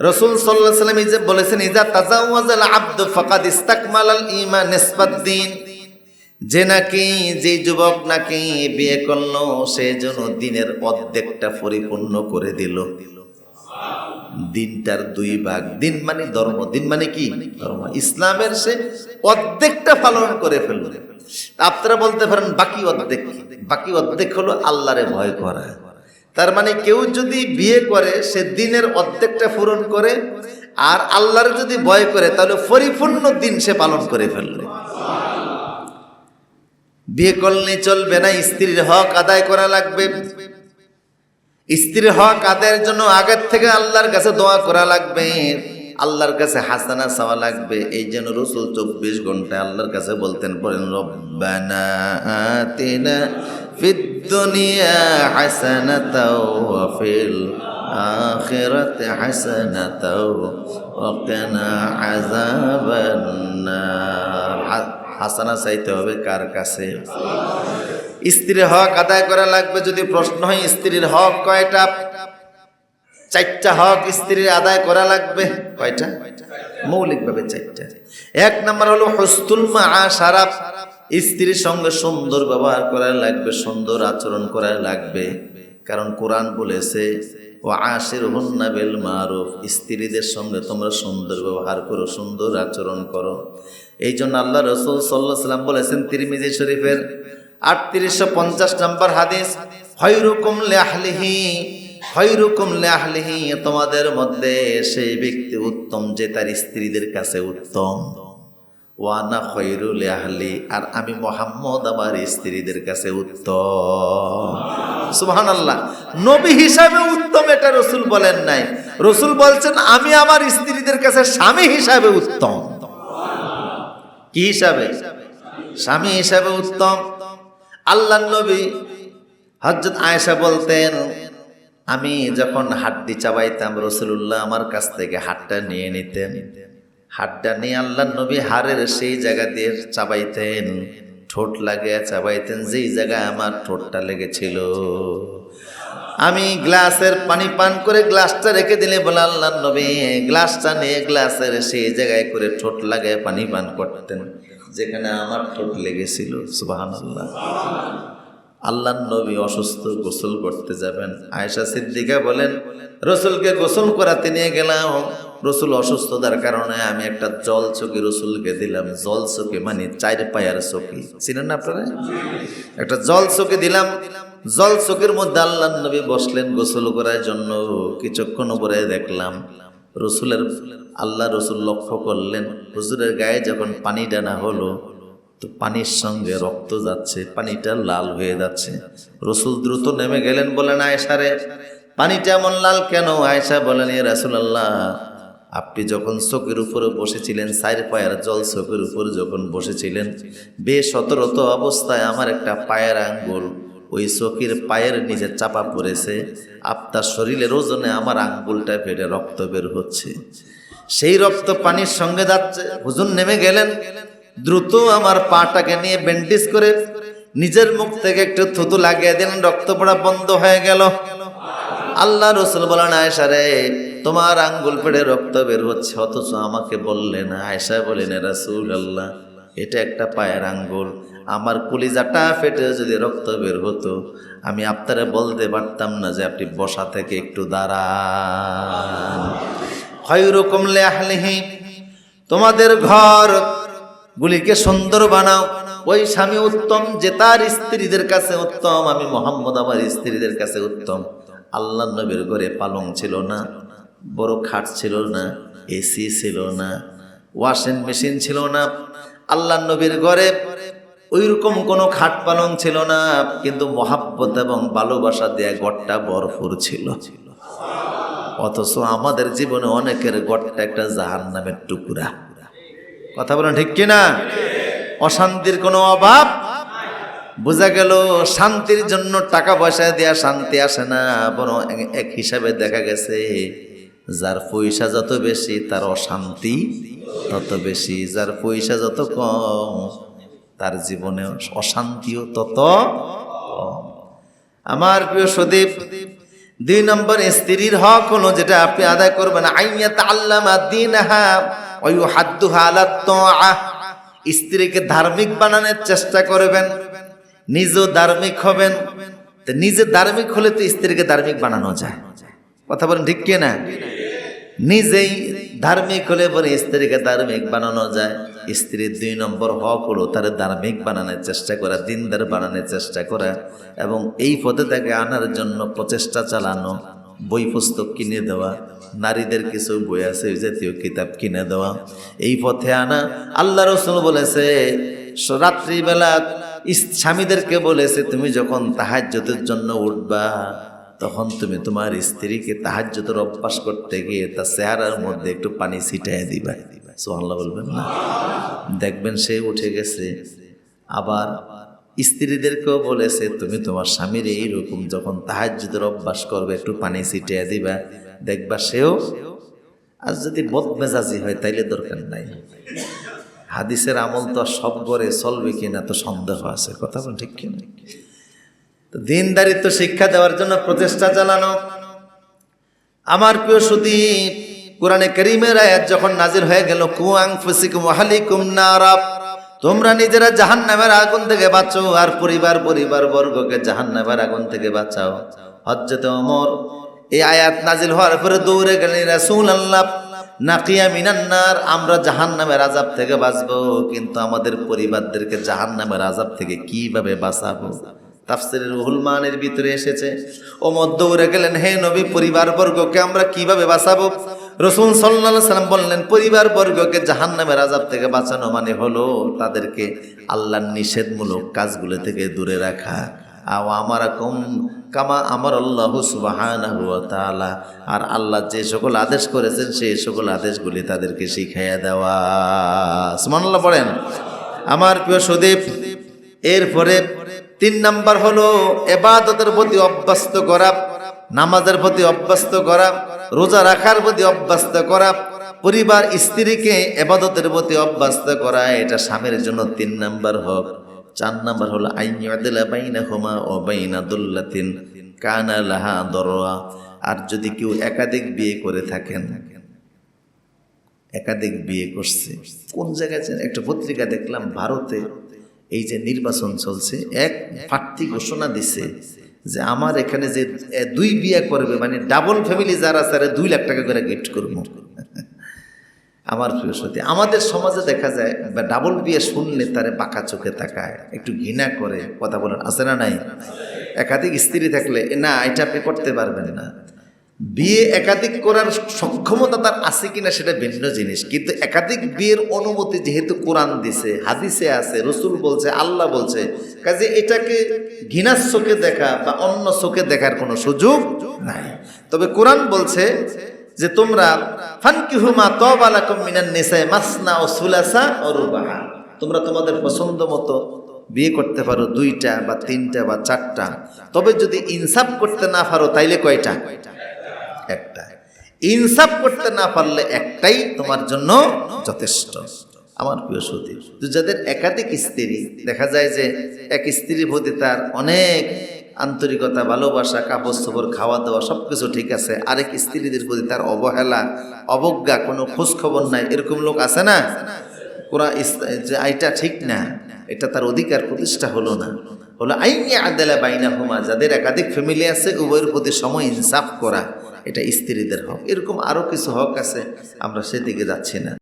রসুল সাল্লাহ সাল্লাম যে বলেছেন ইজা তাজাওয়াজাল আব্দ ফাকাদ ইস্তাকমালাল ঈমান নিসবাদ্দিন যে নাকি, যে যুবক নাকি বিয়ে করল, সে যেন দিনের অর্ধেকটা পরিপূর্ণ করে দিল। দিনটার দুই ভাগ। দিন মানে ধর্ম। দিন মানে কি? ধর্ম। ইসলামের সে অর্ধেকটা পালন করে ফেলল। আপনারা বলতে পারেন, বাকি অর্ধেক বাকি অর্ধেক হলো আল্লাহরে ভয় করা। তার মানে কেউ যদি বিয়ে করে, সে দিনের অর্ধেকটা পূরণ করে, আর আল্লাহর যদি ভয় করে, তাহলে পরিপূর্ণ দিন সে পালন করে ফেলল বিয়ে করলে চলবে না, স্ত্রীর হক আদায় করা লাগবে। স্ত্রীর হক আদায়ের জন্য আগের থেকে আল্লাহর কাছে দোয়া করা লাগবে, আল্লাহর কাছে হাসানা চাওয়া লাগবে। এই জন্য রসুল চব্বিশ ঘণ্টা আল্লাহর কাছে বলতেন, বলেন, রব্বানা আতিনা ওয়া ফিল আখিরাতি হাসানাতাও ওয়া কিনা আযাবান নার। হা- হাসানা চাইতে হবে কার কাছে? স্ত্রীর হক আদায় করা লাগবে যদি প্রশ্ন হয়, স্ত্রীর হক কয়টা? চারটা হক স্ত্রীর আদায় করা লাগবে। কয়টা? মৌলিকভাবে চারটা। এক নম্বর হলো হস্তুল মা সারাপ স্ত্রীর সঙ্গে সুন্দর ব্যবহার করা লাগবে, সুন্দর আচরণ করা লাগবে। কারণ কোরআন বলেছে, ও আশির হন্না বেল মারুফ স্ত্রীদের সঙ্গে তোমরা সুন্দর ব্যবহার করো, সুন্দর আচরণ করো। এই জন্য আল্লাহ রসুল সাল্লাহ সাল্লাম বলেছেন তিরমিজি শরীফের আটত্রিশশো পঞ্চাশ নম্বর হাদিস হয়রুকুম লেহলিহি হয়রুকুম লেহলিহি তোমাদের মধ্যে সেই ব্যক্তি উত্তম যে তার স্ত্রীদের কাছে উত্তম। ওয়ানা খৈরুল আহলি আর আমি মোহাম্মদ আমার স্ত্রীদের কাছে উত্তম। সুবহান আল্লাহ নবী হিসাবে উত্তম এটা রসুল বলেন নাই। রসুল বলছেন, আমি আমার স্ত্রীদের কাছে স্বামী হিসাবে উত্তম। কি হিসাবে? স্বামী হিসাবে উত্তম। আল্লাহ নবী হজরত আয়েশা বলতেন, আমি যখন হাড্ডি চাবাইতাম রসুল্লাহ আমার কাছ থেকে হাটটা নিয়ে নিতেন। হাটটা নিয়ে আল্লাহ নবী হাড়ের সেই জায়গা দিয়ে চাবাইতেন। ঠোঁট লাগিয়ে চাবাইতেন, যেই জায়গায় আমার ঠোঁটটা লেগেছিল। আমি গ্লাসের পানি পান করে গ্লাসটা রেখে দিলে বলে আল্লাহ নবী, গ্লাসটা নিয়ে গ্লাসের সেই জায়গায় করে ঠোঁট লাগায় পানি পান করতেন, যেখানে আমার ঠোঁট লেগেছিল। সুবাহান আল্লাহ আল্লাহ নবী অসুস্থ গোসল করতে যাবেন। আয়েশা সিদ্দিকা বলেন, রসুলকে গোসল করাতে নিয়ে গেলাম। রসুল অসুস্থতার কারণে আমি একটা জল চকি রসুলকে দিলাম। জল চকি মানে চার পায়ার চকি চিনেন না আপনারা? একটা জল চকি দিলাম। জল চকির মধ্যে আল্লাহ নবী বসলেন গোসল করার জন্য। কিছুক্ষণ পরে দেখলাম রসুলের আল্লাহ রসুল লক্ষ্য করলেন। হুজুরের গায়ে যখন পানি ডানা হলো, তো পানির সঙ্গে রক্ত যাচ্ছে, পানিটা লাল হয়ে যাচ্ছে। রসুল দ্রুত নেমে গেলেন, বলেন আয়সারে পানিটা এমন লাল কেন? আয়সা বলেন, এ রাসুলাল্লাহ আপনি যখন চোখের উপরে বসেছিলেন সাইর পায়ের জল চোখের উপরে যখন বসেছিলেন, বেসতরত অবস্থায় আমার একটা পায়ের আঙ্গুল, ওই চোখের পায়ের নিচে চাপা পড়েছে। আপনার শরীরের ওজনে আমার আঙ্গুলটা ফেটে রক্ত বের হচ্ছে। সেই রক্ত পানির সঙ্গে যাচ্ছে, হুজুর নেমে গেলেন। দ্রুত আমার পাটাকে নিয়ে ব্যান্ডেজ করে নিজের মুখ থেকে একটু থুতু লাগিয়ে দিলেন, রক্ত পড়া বন্ধ হয়ে গেল। আল্লাহ রসুল বলেন আয়সা রে, তোমার আঙ্গুল পেড়ে রক্ত বের হচ্ছে, অথচ আমাকে বললেন আয়সা বলেন রাসুল আল্লাহ এটা একটা পায়ের আঙ্গুল। আমার কলিজাটা ফেটে যদি রক্ত বের হতো, আমি আপনারা বলতে পারতাম না যে আপনি বসা থেকে একটু দাঁড়ান। তোমাদের ঘর গুলিকে সুন্দর বানাও। ওই স্বামী উত্তম, যে তার স্ত্রীদের কাছে উত্তম, আমি মোহাম্মদ আমার স্ত্রীদের কাছে উত্তম। আল্লাহ নবীর ঘরে পালং ছিল না, বড় খাট ছিল না এসি ছিল না ওয়াশিং মেশিন ছিল না আল্লাহ নবীর ঘরে ওইরকম কোনো খাট পালং ছিল না, কিন্তু মহাব্বত এবং ভালোবাসা দেয়া গড়টা বরফুর ছিল। অথচ আমাদের জীবনে অনেকের গড়টা একটা জাহান নামের টুকুরা। কথা বলেন ঠিক কিনা? অশান্তির কোনো অভাব? বোঝা গেল শান্তির জন্য টাকা পয়সা দেয়া শান্তি আসে না, বরং এক- হিসাবে দেখা গেছে যার পয়সা যত বেশি, তার অশান্তি তত বেশি। যার পয়সা যত কম, তার জীবনে অশান্তিও তত আমার প্রিয় সদীপ, দুই নম্বর স্ত্রীর হক হলো যেটা আপনি আদায় করবেন, আইয়া তাল্লামা দিনহা ওই হাদ্দুহা আলা তোয়া স্ত্রীকে ধার্মিক বানানোর চেষ্টা করবেন। নিজেও ধার্মিক হবেন। তো নিজে ধার্মিক হলে তো স্ত্রীকে ধার্মিক বানানো যায়। কথা বলেন ঠিক কি না? নিজেই ধার্মিক হলে পরে স্ত্রীকে ধার্মিক বানানো যায়। স্ত্রীর দুই নম্বর হক হলো তার ধার্মিক বানানোর চেষ্টা করা, দিনদার বানানোর চেষ্টা করা এবং এই পথে তাকে আনার জন্য প্রচেষ্টা চালানো, বই পুস্তক কিনে দেওয়া, নারীদের কিছু বই আছে, ওই জাতীয় কিতাব কিনে দেওয়া। এই পথে আনা, আল্লাহ রসুল বলেছে, রাত্রিবেলা স্বামীদেরকে বলেছে, তুমি যখন তাহাজ্যতের জন্য উঠবা, তখন তুমি তোমার স্ত্রীকে তাহাজ্যতের অভ্যাস করতে গিয়ে তার চেহারার মধ্যে একটু পানি ছিটাই দিবা। সোহাল্লাহ বলবেন না? দেখবেন সে উঠে গেছে, আবার স্ত্রীদেরকেও বলেছে, তুমি তোমার স্বামীর এইরকম যখন তাহাজ্যতের অভ্যাস করবে, একটু পানি ছিটিয়ে দিবা। দেখবা সেও, আর যদি বদমেজাজি হয়, তাইলে দরকার নাই। হাদিসের আমল তো সব করে চলবে কিনা তো সন্দেহ আছে, কথা বল ঠিক কিনা? তো দিনদারিত্ব শিক্ষা দেওয়ার জন্য প্রচেষ্টা চালানো। আমার প্রিয় সুদী কোরআনে করিমের আয়াত যখন নাজির হয়ে গেল কুয়াং ফুসিকুম ওয়াহালিকুম নারাব তোমরা নিজেরা জাহান্নামের আগুন থেকে বাঁচো আর পরিবার পরিবার বর্গকে জাহান্নামের আগুন থেকে বাঁচাও। হজ্জতে ওমর এই আয়াত নাজিল হওয়ার পরে দৌড়ে গেলেন রাসূল আল্লাহ নাকিয়া মিনান্নার আমরা জাহান্নামের আজাব থেকে বাঁচবো। কিন্তু আমাদের পরিবারদেরকে জাহান্নামের আজাব থেকে কীভাবে বাঁচাবো? তাফসিরের রুহুল মানের ভিতরে এসেছে। ও মধ্যৌরে গেলেন, হে নবী পরিবার বর্গকে আমরা কীভাবে বাঁচাবো? রসুল সাল্লাহ সাল্লাম বললেন পরিবার বর্গকে জাহান্নামের আজাব থেকে বাঁচানো মানে হলো তাদেরকে আল্লাহর নিষেধমূলক কাজগুলো থেকে দূরে রাখা। আও আমার কম কামা আমার আল্লাহ সুবাহানাহু ওয়া আর আল্লাহ যে সকল আদেশ করেছেন, সেই সকল আদেশগুলি তাদেরকে শিখাইয়া দেওয়া। সুবহানাল্লাহ পড়েন। আমার প্রিয় সুদীপ, এরপরে তিন নাম্বার হলো এবাদতের প্রতি অভ্যস্ত করা, নামাজের প্রতি অভ্যস্ত করা, রোজা রাখার প্রতি অভ্যস্ত করা, পরিবার, স্ত্রীকে এবাদতের প্রতি অভ্যস্ত করা, এটা স্বামীর জন্য তিন নাম্বার হক। চার নাম্বার হলো, আইয়াদিলা বাইনা হুমা ও বাইনা দুল্লাতিন, কানা লাহা দরোয়া আর যদি কেউ একাধিক বিয়ে করে থাকেন, একাধিক বিয়ে করছে, কোন জায়গায় একটা পত্রিকা দেখলাম, ভারতে এই যে নির্বাচন চলছে, এক প্রার্থী ঘোষণা দিছে যে আমার এখানে যে দুই বিয়ে করবে মানে ডাবল ফ্যামিলি যারা তারা দুই লাখ টাকা করে গিফট করব। আমার প্রিয় সত্যি আমাদের সমাজে দেখা যায় বা ডাবল বিয়ে শুনলে তারে পাকা চোখে তাকায়, একটু ঘৃণা করে, কথা বলেন, আছে না নাই? একাধিক স্ত্রী থাকলে না, এটা আপনি করতে পারবেন না। বিয়ে একাধিক করার সক্ষমতা তার আছে কিনা সেটা ভিন্ন জিনিস, কিন্তু একাধিক বিয়ের অনুমতি যেহেতু কোরআন দিছে, হাদিসে আছে, রসুল বলছে, আল্লাহ বলছে, কাজে এটাকে ঘৃণার চোখে দেখা বা অন্য চোখে দেখার কোনো সুযোগ নাই। তবে কোরআন বলছে যে তোমরা, ফানকিহুমা তবালাকুম মিনান নিসায় মাসনা ও সুলাসা ও রুবাহা। তোমরা তোমাদের পছন্দ মতো বিয়ে করতে পারো দুইটা বা তিনটা বা চারটা। তবে যদি ইনসাফ করতে না পারো, তাইলে কয়টা? একটা। ইনসাফ করতে না পারলে একটাই তোমার জন্য যথেষ্ট। আমার প্রিয় সতী, তো যাদের একাধিক স্ত্রী, দেখা যায় যে এক স্ত্রীর প্রতি তার অনেক আন্তরিকতা, ভালোবাসা কাপড় চোপড় খাওয়া দাওয়া সব কিছু ঠিক আছে। আরেক স্ত্রীদের প্রতি তার অবহেলা, অবজ্ঞা, কোনো খোঁজ খবর নাই। এরকম লোক আছে না? কোরআন ইস- যে এটা ঠিক না, এটা তার অধিকার প্রতিষ্ঠা হলো না। হলো আইনি আদালা বাইনা হুমা যাদের একাধিক ফ্যামিলি আছে, উভয়ের প্রতি সময় ইনসাফ করা, এটা স্ত্রীদের হক। এরকম আরও কিছু হক আছে, আমরা সেদিকে যাচ্ছি না।